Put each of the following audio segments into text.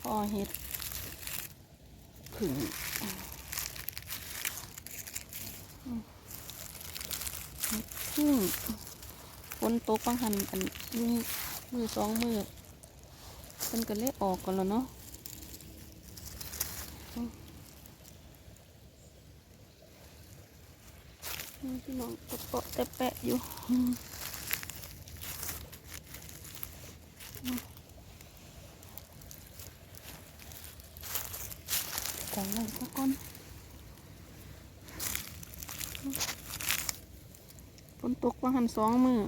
พอเห็ดผึ่งเห็ดพึ่งฝนตกบางหันอันมือมือสองมือเป็นก็เลยออกกันแล้วเนาะพี่น้องก็เปาะแต่แปะอยู่อืม แต่งเลยสักคนฝนตกว่าหันสองมือ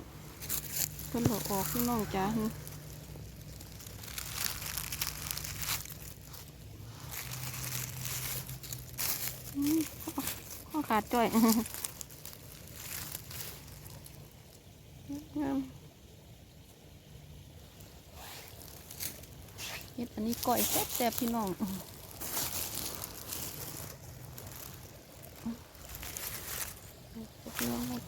เพิ่นบอกออกพี่น้องจ้าข้อขาดจ้อยงามเฮ็ดอันนี้ก้อยแซ่บๆพี่น้อง พี่น้องครับ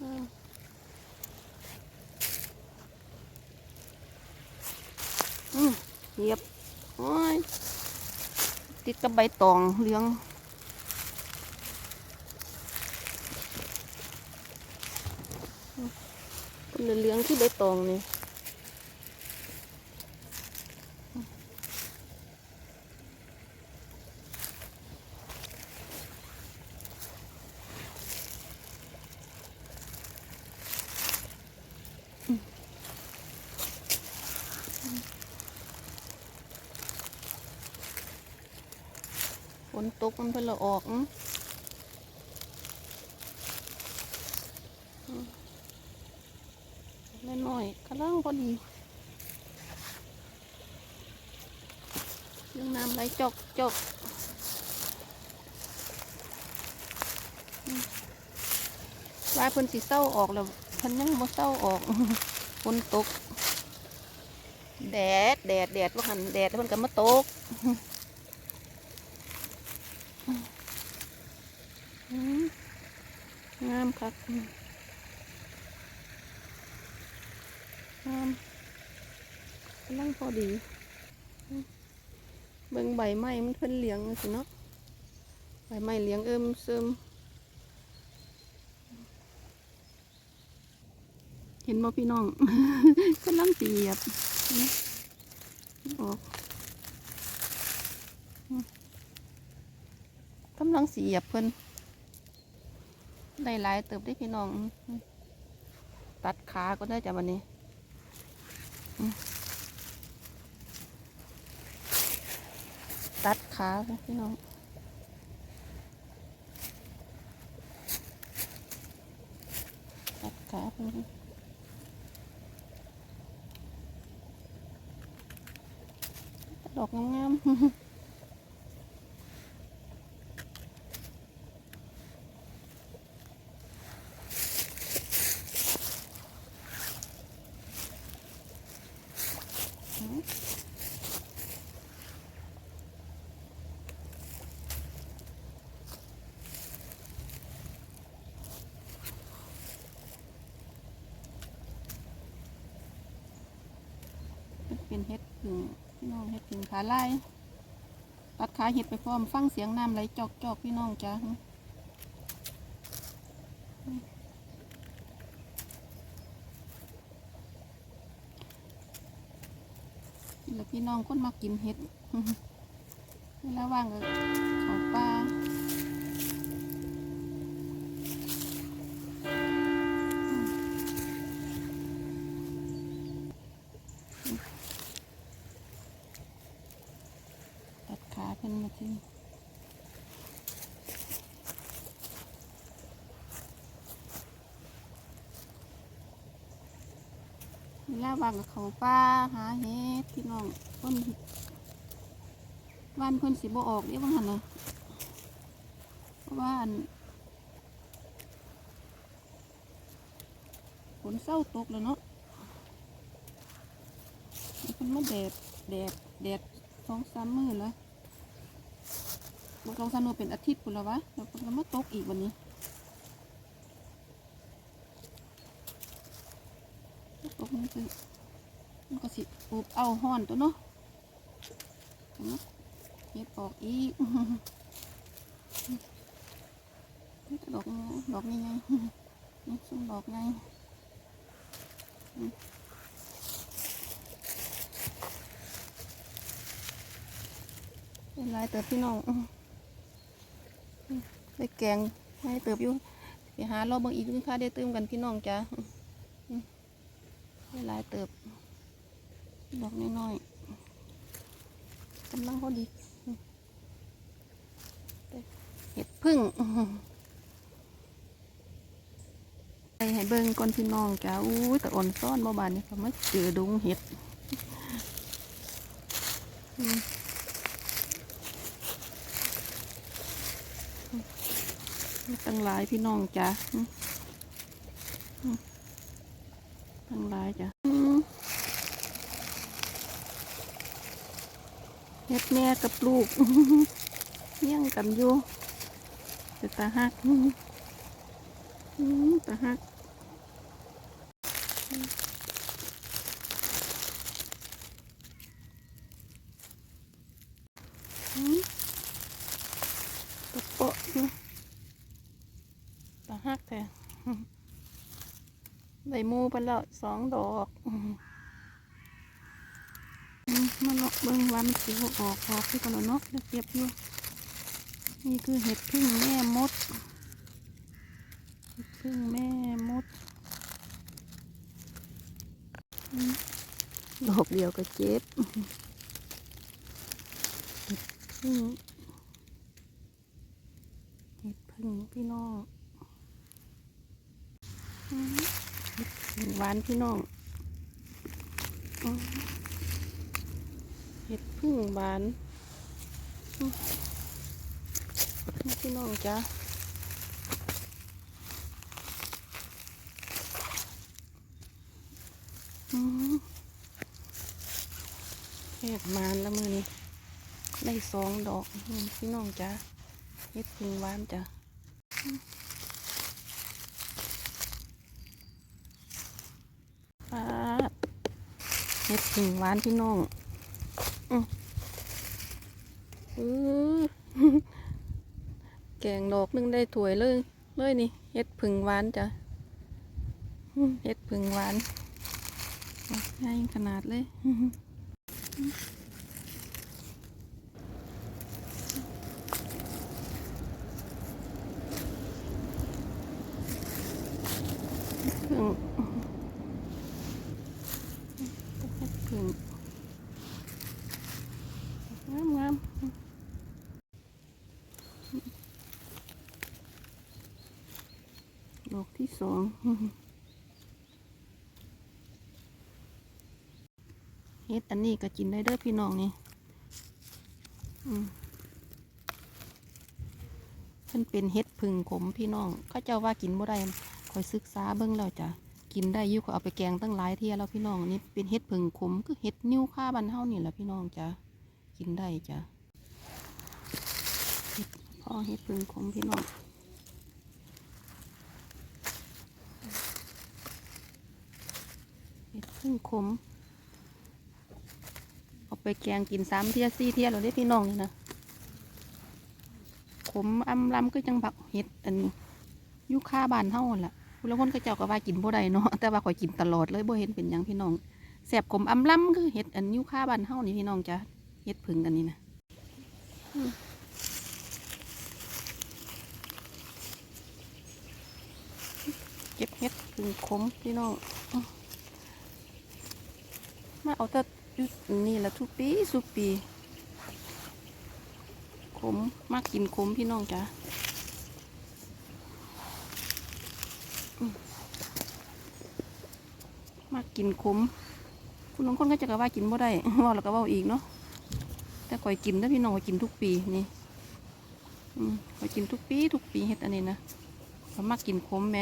อืมอืม เหยียบโอ้ยติดกับใบตองเลี้ยงเป็นเลี้ยงที่ใบตองนี่ ฝนตกมันเพิ่นละออกอื้ออืมเล่นหน่อยกำลังพอดีเรื่องน้ำไหลจกจกอืมวายเพิ่นสิเศร้าออกแล้วเพิ่นยังบ่เศร้าออกฝนตก แดด แดด แดดว่าหันแดดแล้วเพิ่นก็มาตก อืม งามครับงามกำลังพอดีอืมเบิ่งใบไม้มันเพิ่นเลี้ยงสิเนาะใบไม้เลี้ยงเอิมซึมเห็นบ่พี่น้องกำลังเปียบออกกำลังเสียบเพิ่น ได้หลายเติบได้พี่น้อง ตัดขาก็ได้จ้ะวันนี้ตัดขาพี่น้องตัดขาพิ่นดอกงามๆ เป็ดผึ่งพี่น้องเห็ดผึ่งขาไลายตัดขาเห็ดไปพร้อมฟังเสียงน้ำไหลจอกจอกพี่น้องจ้าแล้วพี่น้องคนมากินเห็ดเวลาว่างก็เขาป่าตัดขาเพิ่นมาทิ้ง เวลาว่างก็เขาป่าหาเห็ดพี่น้องคนวันเพิ่นสิบออกเดี๋ยวบางหันเลยเพราะว่าอันฝนเศร้าตกแล้วเนาะมันเพิ่นมาแดดแดดแดดสองสามมือแล้วบางสองสามมือเป็นอาทิตย์ปุ่นแล้ววะแล้วเพิ่นก็มาตกอีกวันนี้ กมันคือมันก็สิอบเอาห้อนตัวเนาะเห็นไหมเฮ็ดออกอีกดอกดอกนี้ไงนี่ซุ่มดอกไงอืมเป็นไรเติบพี่น้องได้แกงให้เติบอยู่ไปหารอบเบางอีกนึงค่ะได้เติมกันพี่น้องจ้ะ หลายเติบ ดอกน้อยๆกำลังพอดีเห็ดพึ่งอื้อหือไปให้เบิ่งก่อนพี่น้องจ้าอู้ยแต่อ่อนซ่อนบ่บานนี่ก็มาเจอดงเห็ดตั้งหลายพี่น้องจ้าอืมอืม ตั้งหลายจ้ะเฮ็ดแม่กับลูกเลี้ยงกันอยู่แต่ตาหักตาหักอื้อตะโปะอื้อตาหักแท้ ได้หมูไปแล้วสองดอกมันเนาะเบิ่งว่ามันสิออกออกที่ก่อนเนาะเดี๋ยวเก็บอยู่นี่คือเห็ดพึ่งแม่มดเห็ดพึ่งแม่มดดอกเดียวก็เจ็บเห็ดพึ่งเห็ดพึ่งพี่น้องอืม หวานพี่น้องเห็ดพึ่งหวานพี่น้องจ้าอืมเห็ดมานแล้วมือนี้ได้สองดอกพี่น้องจ้าเห็ดพึ่งหวานจ้าอืมปาด เฮ็ดพึ่งหวานพี่น้องอือแกงดอกนึงได้ถวยเลย เลยนี่เฮ็ดผึ่งหวานจ้ะเฮ็ดผึ่งหวานง่ายขนาดเลย ผึ่งเฮ็ดผึ่งงามงาม ดอกที่สองเฮ็ดอันนี้ก็กินได้เด้อพี่น้องนี่มเพิ่นเป็นเฮ็ดพึ่งขมพี่น้องเขาเจ้าว่ากินบ่ได้คอยศึกษาเบิ่งแล้วจ้ะกินได้อยู่ก็เอาไปแกงตั้งหลายเที่ยแล้วพี่น้องนี่เป็นเฮ็ดพึ่งขมคือเฮ็ดนิ้วข้าบันเฮานี่แหละพี่น้องจ้ะกินได้จ้ะพ่อเฮ็ดพึ่งขมพี่น้อง เห็ด พึ่งขมเอาไปแกงกินสามเทียสี่เทียเราได้พี่น้องนี่นะขมอำลำก็จังบักเห็ดอันยุค่าบานเท่าหั่นล่ะผู้ละคนก็เจ้าก็ว่ากินบ่ได้เนาะแต่ว่าข่อยกินตลอดเลยบ่เห็นเป็นยังพี่น้องแสบขมอำลำคือเห็ดอันยุค่าบานเท่านี่พี่น้องจ้ะเห็ดพึ่งอันนี้นะเก็บเห็ดพึ่งขมพี่น้อง เอาแต่ยุนี่แหละทุกปีสุกปีขมมากกินขมพี่น้องจ้ะมากกินขมคุณน้องคนก็จะกะว่ากินบ่ได้ว่าแล้วก็ว่าอีกเนาะแต่ข่อยกินนะพี่น้องข่อยกินทุกปีนี่อืมข่อยกินทุกปี ทุกปีเฮ็ดอันนี้นะข่อยมากกินขมแหม